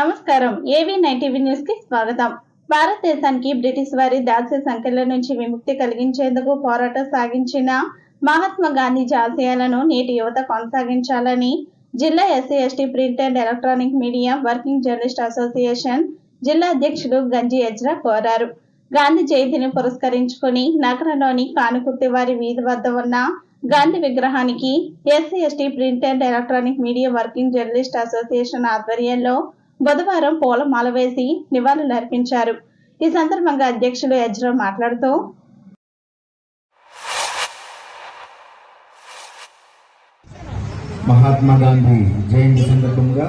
నమస్కారం. ఏవి నైన్టీవీ న్యూస్కి స్వాగతం. భారతదేశానికి బ్రిటిష్ వారి దాస్య సంఖ్యల నుంచి విముక్తి కలిగించేందుకు పోరాటం సాగించిన మహాత్మా గాంధీజీ ఆశయాలను నేటి యువత కొనసాగించాలని జిల్లా SC ST print and electronic media working journalist association జిల్లా అధ్యక్షుడు గంజి ఎజ్రా కోరారు. గాంధీ జయంతిని పురస్కరించుకుని నగరంలోని కానుకుర్తి వారి వీధి వద్ద ఉన్న గాంధీ విగ్రహానికి SC ST print and electronic media working journalist association ఆధ్వర్యంలో బుధవారం పూలమాల వేసి నివాళులు అర్పించారు ఈ సందర్భంగా అధ్యక్షులు ఎజ్రా మాట్లాడుతూ మహాత్మా గాంధీ జయంతి సందర్భంగా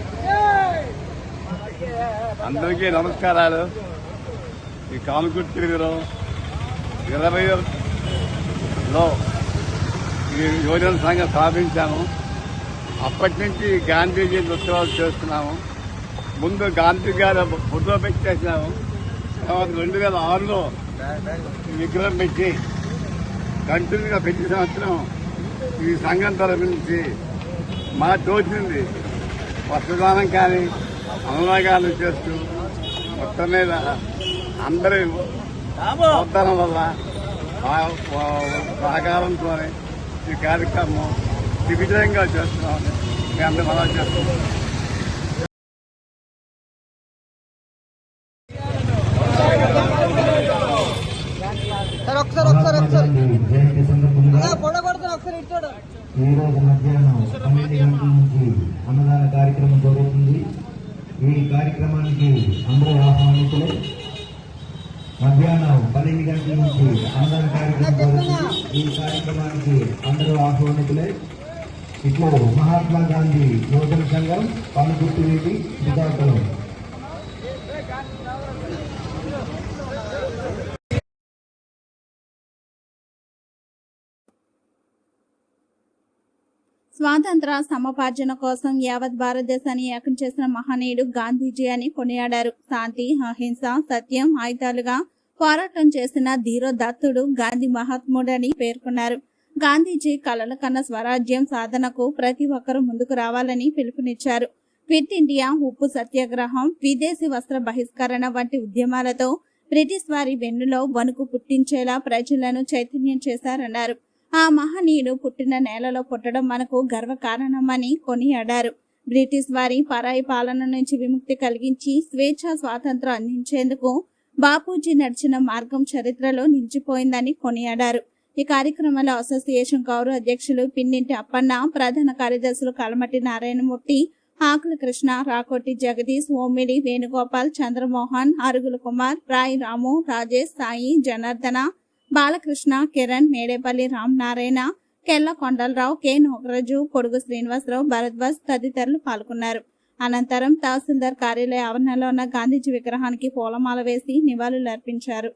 అందరికీ నమస్కారాలు. ఈ కామకుర్తిలో ఇరవై లో ఈ యువజన సంఘం స్థాపించాము. అప్పటి నుంచి గాంధీజీ ఉత్సవాలు చేస్తున్నాము. ముందు గాంధీ గారు ఫోటో పెట్టేసినాము. తర్వాత రెండు వేల ఆరులో విగ్రహం పెట్టి కంటిన్యూగా ప్రతి సంవత్సరం ఈ సంఘం తరఫు నుంచి మా తోచింది వస్త్రదానం కానీ అనురాగాలు చేస్తూ మొత్తం మీద అందరి ప్రోత్సాహం వల్ల సహకారంతో ఈ కార్యక్రమం దిగ్విజయంగా చేస్తున్నాం మీ అందరూ అలా చేస్తున్నాం ఈ రోజు మధ్యాహ్నం పన్నెండు గంటల నుంచి అన్నదాన కార్యక్రమం జరుగుతుంది. ఈ కార్యక్రమానికి అందరూ ఆహ్వానితులు మధ్యాహ్నం పన్నెండు గంటల నుంచి అందరి కార్యక్రమం ఈ కార్యక్రమానికి అందరూ ఆహ్వానితులే ఇప్పుడు మహాత్మా గాంధీ యువజన సంఘం పనుగుర్తి వీటి శ్రీకాకుళం స్వాతంత్ర సమపార్జన కోసం యావత్ భారతదేశాన్ని ఏకం చేసిన మహనీయుడు గాంధీజీ అని కొనియాడారు. శాంతి అహింస సత్యం ఆయుధాలుగా పోరాటం చేసిన ధీరోదత్తుడు గాంధీ మహాత్ముడని పేర్కొన్నారు. గాంధీజీ కలల కన్న స్వరాజ్యం సాధనకు ప్రతి ఒక్కరూ ముందుకు రావాలని పిలుపునిచ్చారు. క్విట్ ఇండియా ఉప్పు సత్యాగ్రహం విదేశీ వస్త్ర బహిష్కరణ వంటి ఉద్యమాలతో బ్రిటిష్ వారి వెన్నులో వణుకు పుట్టించేలా ప్రజలను చైతన్యం చేశారన్నారు. ఆ మహనీయుడు పుట్టిన నేలలో పుట్టడం మనకు గర్వకారణమని కొనియాడారు. బ్రిటిష్ వారి పరాయి పాలన నుంచి విముక్తి కలిగించి స్వేచ్ఛ స్వాతంత్రం అందించేందుకు బాపూజీ నడిచిన మార్గం చరిత్రలో నిలిచిపోయిందని కొనియాడారు. ఈ కార్యక్రమంలో అసోసియేషన్ గౌరవ అధ్యక్షులు పిన్నింటి అప్పన్న ప్రధాన కార్యదర్శులు కలమటి నారాయణమూర్తి ఆకుల కృష్ణ రాకోటి జగదీష్ ఓమిడి వేణుగోపాల్ చంద్రమోహన్ అరుగుల కుమార్ రాయ్ రాము రాజేష్ సాయి జనార్దన బాలకృష్ణ కిరణ్ మేడేపల్లి రామనారాయణ కెల్ల కొండలరావు కె. నోగరాజు పొడుగు శ్రీనివాసరావు భరద్వాజ్ తదితరులు పాల్గొన్నారు. అనంతరం తహసీల్దార్ కార్యాలయ ఆవరణలో ఉన్న గాంధీజీ విగ్రహానికి పూలమాల వేసి నివాళులర్పించారు.